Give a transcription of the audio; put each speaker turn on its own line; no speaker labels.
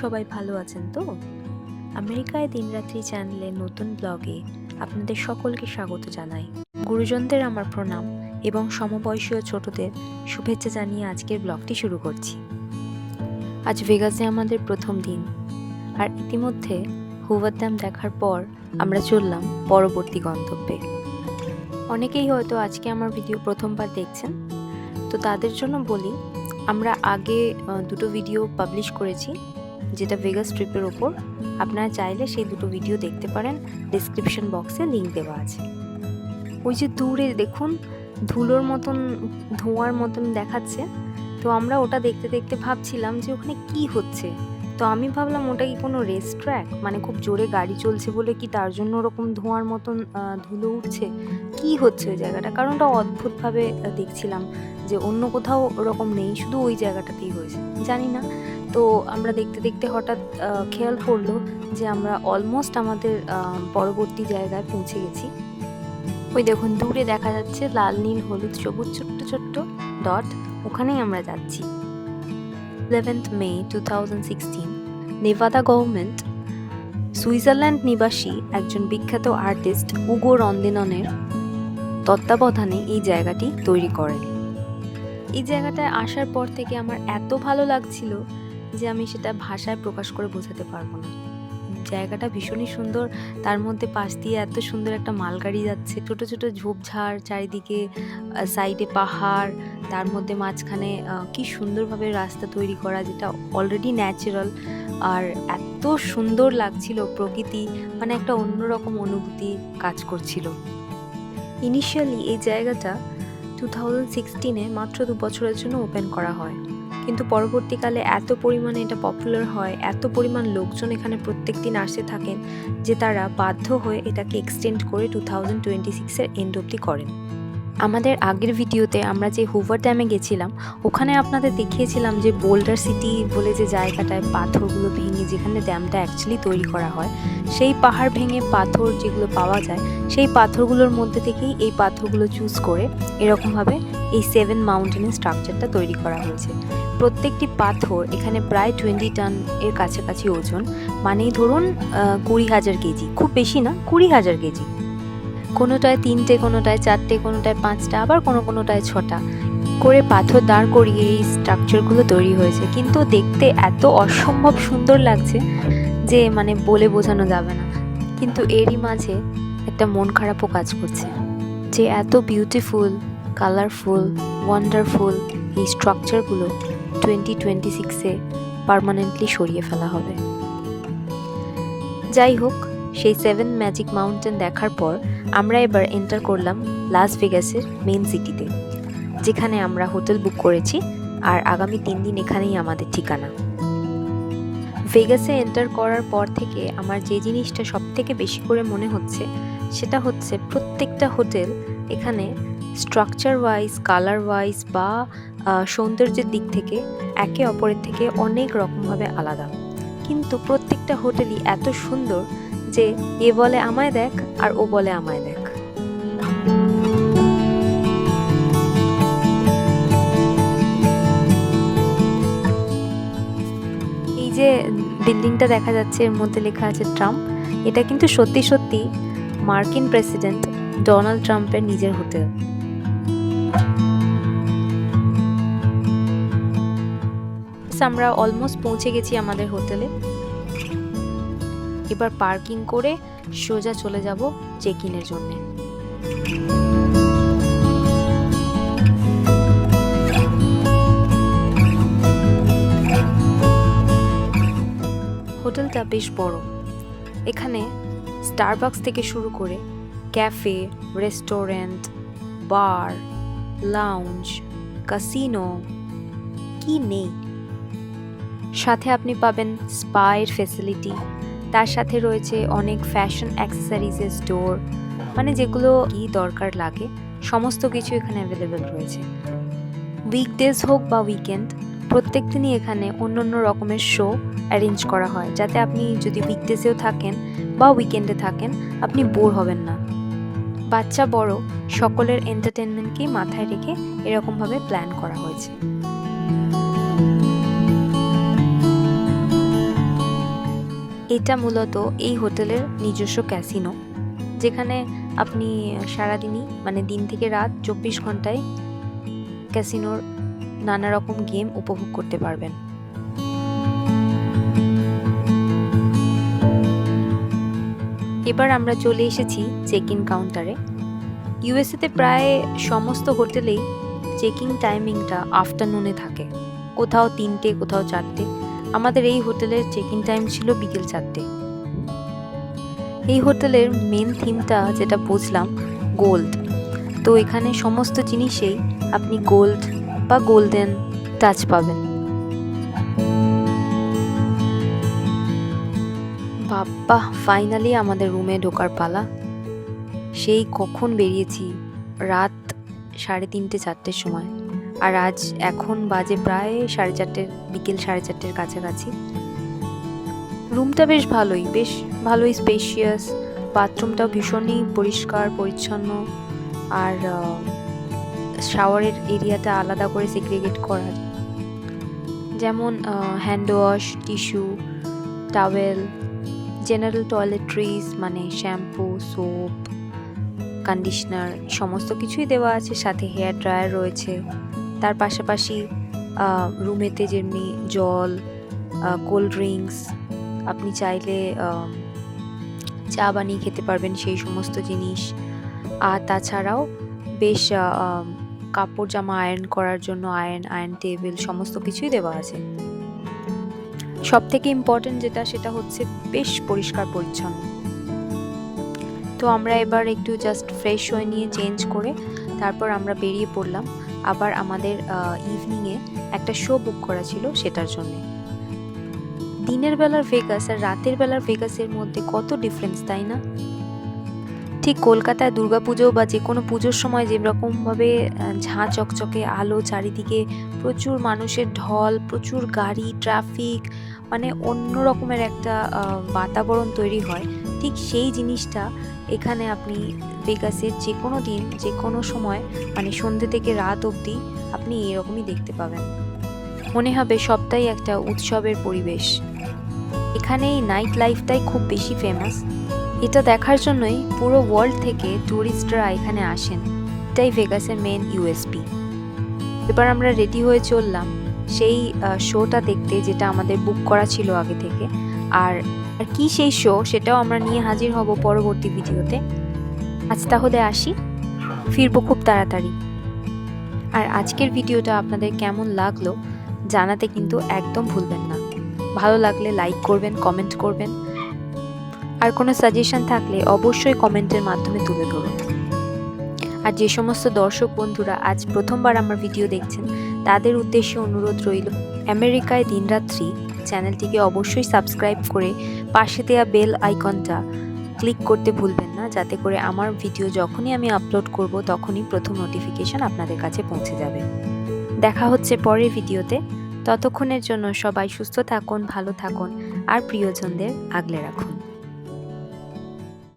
সবাই ভালো আছেন তো? আমেরিকায় দিনরাত্রি চ্যানেলে নতুন ব্লগে আপনাদের সকলকে স্বাগত জানাই। গুরুজনদের আমার প্রণাম এবং সমবয়সীয় ছোটদের শুভেচ্ছা জানিয়ে আজকের ব্লগটি শুরু করছি। আজ ভেগাসে আমাদের প্রথম দিন আর ইতিমধ্যে হুভার ড্যাম দেখার পর আমরা চললাম পরবর্তী গন্তব্যে। অনেকেই হয়তো আজকে আমার ভিডিও প্রথমবার দেখছেন, তো তাদের জন্য বলি, আমরা আগে দুটো ভিডিও পাবলিশ করেছি। যেটা ভেগাস ট্রিপের ওপর আপনারা চাইলে সেই দুটো ভিডিও দেখতে পারেন। ডিসক্রিপশন বক্সে লিঙ্ক দেওয়া আছে। ওই যে দূরে দেখুন, ধুলোর মতন, ধোঁয়ার মতন দেখাচ্ছে। তো আমরা ওটা দেখতে দেখতে ভাবছিলাম যে ওখানে কি হচ্ছে। তো আমি ভাবলাম ওটা কি কোনো রেস ট্র্যাক মানে খুব জোরে গাড়ি চলছে বলে কি তার জন্য ওরকম ধোঁয়ার মতন ধুলো উঠছে? কি হচ্ছে ওই জায়গাটা? কারণ ওটা অদ্ভুতভাবে দেখছিলাম যে অন্য কোথাও ওরকম নেই, শুধু ওই জায়গাটাতেই হয়েছে। জানি না। তো আমরা দেখতে দেখতে হঠাৎ খেয়াল পড়ল যে আমরা অলমোস্ট আমাদের পরবর্তী জায়গায় পৌঁছে গেছি। ওই দেখুন, দূরে দেখা যাচ্ছে লাল, নীল, হলুদ, সবুজ, ছোট্ট ছোট্ট ডট ওখানেই আমরা যাচ্ছি। Eleventh May two thousand sixteen Nevada government Switzerland নিবাসী একজন বিখ্যাত আর্টিস্ট উগো রন্দেননের তত্ত্বাবধানে এই জায়গাটি তৈরি করেন। এই জায়গাটায় আসার পর থেকে আমার এত ভালো লাগছিল যে আমি সেটা ভাষায় প্রকাশ করে বোঝাতে পারব না। জায়গাটা ভীষণই সুন্দর, তার মধ্যে পাশ দিয়ে এত সুন্দর একটা মালগাড়ি যাচ্ছে। ছোট ছোট ঝোপঝাড় চারিদিকে সাইডে পাহাড়, তার মধ্যে মাঝখানে কি সুন্দরভাবে রাস্তা তৈরি করা যেটা অলরেডি ন্যাচারাল আর এত সুন্দর লাগছিল, প্রকৃতি মানে একটা অন্যরকম অনুভূতি কাজ করছিল। ইনিশিয়ালি এই জায়গাটা টু থাউজেন্ড সিক্সটিনে মাত্র দু বছরের জন্য ওপেন করা হয়। কিন্তু পরবর্তীকালে এত পরিমাণে এটা পপুলার হয়, এত পরিমাণ লোকজন এখানে প্রত্যেক দিন আসতে থাকেন যে তারা বাধ্য হয়ে এটাকে এক্সটেন্ড করে টু থাউজেন্ড টোয়েন্টি সিক্সের এন্ড অবধি করেন। আমাদের আগের ভিডিওতে আমরা যে হুভার ড্যামে গেছিলাম, ওখানে আপনাদের দেখিয়েছিলাম যে বোল্ডার সিটি বলে যে জায়গাটায় পাথরগুলো ভেঙে যেখানে ড্যামটা অ্যাকচুয়ালি তৈরি করা হয়, সেই পাহাড় ভেঙে পাথর যেগুলো পাওয়া যায়, সেই পাথরগুলোর মধ্যে থেকেই এই পাথরগুলো চুজ করে এরকমভাবে এই সেভেন মাউন্টেনের স্ট্রাকচারটা তৈরি করা হয়েছে। প্রত্যেকটি পাথর এখানে প্রায় টোয়েন্টি টন এর কাছাকাছি ওজন। মানেই ধরুন কুড়ি হাজার কেজি। খুব বেশি না, কুড়ি হাজার কেজি। কোনোটায় তিনটে, কোনোটায় চারটে, কোনোটায় পাঁচটা, আবার কোনো কোনোটায় ছটা। করে পাথর দাঁড় করিয়ে এই স্ট্রাকচারগুলো তৈরি হয়েছে। কিন্তু দেখতে এত অসম্ভব সুন্দর লাগছে যে মানে বলে বোঝানো যাবে না। কিন্তু এরই মাঝে একটা মন খারাপও কাজ করছে। যে এত বিউটিফুল কালারফুল ওয়ান্ডারফুল এই স্ট্রাকচারগুলো টোয়েন্টি টোয়েন্টি সিক্সে পারমানেন্টলি সরিয়ে ফেলা হবে। যাই হোক, সেই সেভেন ম্যাজিক মাউন্টেন দেখার পর আমরা এবার এন্টার করলাম লাস ভেগাসের মেন সিটিতে যেখানে আমরা হোটেল বুক করেছি আর আগামী তিন দিন এখানেই আমাদের ঠিকানা। ভেগাসে এন্টার করার পর থেকে আমার যে জিনিসটা সব থেকে বেশি করে মনে হচ্ছে, সেটা হচ্ছে প্রত্যেকটা হোটেল এখানে স্ট্রাকচার ওয়াইজ কালার ওয়াইজ বা সৌন্দর্যের দিক থেকে একে অপরের থেকে অনেক রকমভাবে আলাদা। কিন্তু প্রত্যেকটা হোটেলই এত সুন্দর যে এ বলে আমায় দেখ আর ও বলে আমায় দেখ। এই যে বিল্ডিংটা দেখা যাচ্ছে, এর মধ্যে লেখা আছে ট্রাম্প। এটা কিন্তু সত্যি সত্যি মার্কিন প্রেসিডেন্ট ডোনাল্ড ট্রাম্পের নিজের হোটেল। আমরা অলমোস্ট পৌঁছে গেছি আমাদের হোটেলে এবার পার্কিং করে সোজা চলে যাব চেক ইনের জন্য। হোটেলটা বেশ বড়। এখানে স্টারবাকস থেকে শুরু করে cafe restaurant bar lounge casino কি নেই? সাথে আপনি পাবেন স্পায়ের ফেসিলিটি তার সাথে রয়েছে অনেক ফ্যাশন অ্যাক্সেসরিজের স্টোর মানে যেগুলো কি দরকার লাগে, সমস্ত কিছু এখানে অ্যাভেলেবেল রয়েছে। উইকডেজ হোক বা উইকেন্ড প্রত্যেক দিনই এখানে অন্য অন্য রকমের শো অ্যারেঞ্জ করা হয়, যাতে আপনি যদি উইকডেজেও থাকেন বা উইকেন্ডে থাকেন, আপনি বোর হবেন না। বাচ্চা বড়, সকলের এন্টারটেনমেন্টকেই মাথায় রেখে এরকমভাবে প্ল্যান করা হয়েছে। এটা মূলত এই হোটেলের নিজস্ব ক্যাসিনো, যেখানে আপনি সারাদিনই মানে দিন থেকে রাত চব্বিশ ঘন্টায় ক্যাসিনোর নানা রকম গেম উপভোগ করতে পারবেন। এবার আমরা চলে এসেছি চেক ইন কাউন্টারে ইউএসএতে প্রায় সমস্ত হোটেলেই চেকিং টাইমিংটা আফটারনুনে থাকে। কোথাও তিনটে, কোথাও চারটে। আমাদের এই হোটেলের চেক ইন টাইম ছিল বিকেল চারটে। এই হোটেলের মেন থিমটা যেটা বুঝলাম গোল্ড তো এখানে সমস্ত জিনিসেই আপনি গোল্ড বা গোল্ডেন টাচ পাবেন। বাপ্পা ফাইনালি আমাদের রুমে ঢোকার পালা। সেই কখন বেরিয়েছি? রাত সাড়ে তিনটে চারটের সময়। আর আজ এখন বাজে প্রায় সাড়ে চারটের বিকেল সাড়ে চারটের কাছাকাছি। রুমটা বেশ ভালোই বেশ ভালোই স্পেশিয়াস বাথরুমটাও ভীষণই পরিষ্কার, পরিচ্ছন্ন। আর শাওয়ারের এরিয়াটা আলাদা করে সেগ্রিগেট করা। যেমন hand wash tissue towel general toiletries মানে শ্যাম্পু সোপ কন্ডিশনার সমস্ত কিছুই দেওয়া আছে। সাথে হেয়ার ড্রায়ার রয়েছে। তার পাশাপাশি রুমেতে যেমনি জল কোল্ড ড্রিঙ্কস আপনি চাইলে চা বানিয়ে খেতে পারবেন সেই সমস্ত জিনিস। আর তাছাড়াও বেশ কাপড় জামা আয়রন করার জন্য আয়রন আয়রন টেবিল সমস্ত কিছুই দেওয়া আছে। সব থেকে ইম্পর্টেন্ট যেটা, সেটা হচ্ছে বেশ পরিষ্কার পরিচ্ছন্ন। তো আমরা এবার একটু জাস্ট ফ্রেশ হয়ে নিয়ে চেঞ্জ করে তারপর আমরা বেরিয়ে পড়লাম। আবার আমাদের ইভিনিংয়ে একটা শো বুক করা ছিল সেটার জন্যে। দিনের বেলার ভেগাস আর রাতের বেলার ভেগাসের মধ্যে কত ডিফারেন্স তাই না? ঠিক কলকাতায় দুর্গাপুজো বা যে কোনো পুজোর সময় যেরকমভাবে ঝাঁ চকচকে আলো চারিদিকে, প্রচুর মানুষের ঢল, প্রচুর গাড়ি ট্রাফিক মানে অন্য রকমের একটা বাতাবরণ তৈরি হয়। ঠিক সেই জিনিসটা এখানে আপনি ভেগাসের যে কোনো দিন যে কোনো সময় মানে সন্ধ্যে থেকে রাত অবধি আপনি এরকমই দেখতে পাবেন। মনে হবে সবটাই একটা উৎসবের পরিবেশ। এখানে এই নাইট লাইফটাই খুব বেশি ফেমাস এটা দেখার জন্যই পুরো ওয়ার্ল্ড থেকে ট্যুরিস্টরা এখানে আসেন। এটাই ভেগাসের মেন ইউএসপি এবার আমরা রেডি হয়ে চললাম সেই শোটা দেখতে যেটা আমাদের বুক করা ছিল আগে থেকে। আর আর কি সেই শো সেটাও আমরা নিয়ে হাজির হব পরবর্তী ভিডিওতে। আজ তাহলে আসি। ফিরবো খুব তাড়াতাড়ি। আর আজকের ভিডিওটা আপনাদের কেমন লাগল, জানাতে কিন্তু একদম ভুলবেন না। ভালো লাগলে লাইক করবেন কমেন্ট করবেন। আর কোনো সাজেশন থাকলে অবশ্যই কমেন্টের মাধ্যমে তুলে ধরুন। আর যে সমস্ত দর্শক বন্ধুরা আজ প্রথমবার আমার ভিডিও দেখছেন, তাদের উদ্দেশ্যে অনুরোধ রইল আমেরিকায় দিনরাত্রি চ্যানেলটিকে অবশ্যই সাবস্ক্রাইব করে পাশে দেওয়া বেল আইকনটা ক্লিক করতে ভুলবেন না, যাতে করে আমার ভিডিও যখনই আমি আপলোড করব তখনই প্রথম নোটিফিকেশন আপনাদের কাছে পৌঁছে যাবে। দেখা হচ্ছে পরের ভিডিওতে। ততক্ষণের জন্য সবাই সুস্থ থাকুন, ভালো থাকুন, আর প্রিয়জনদের আগলে রাখুন।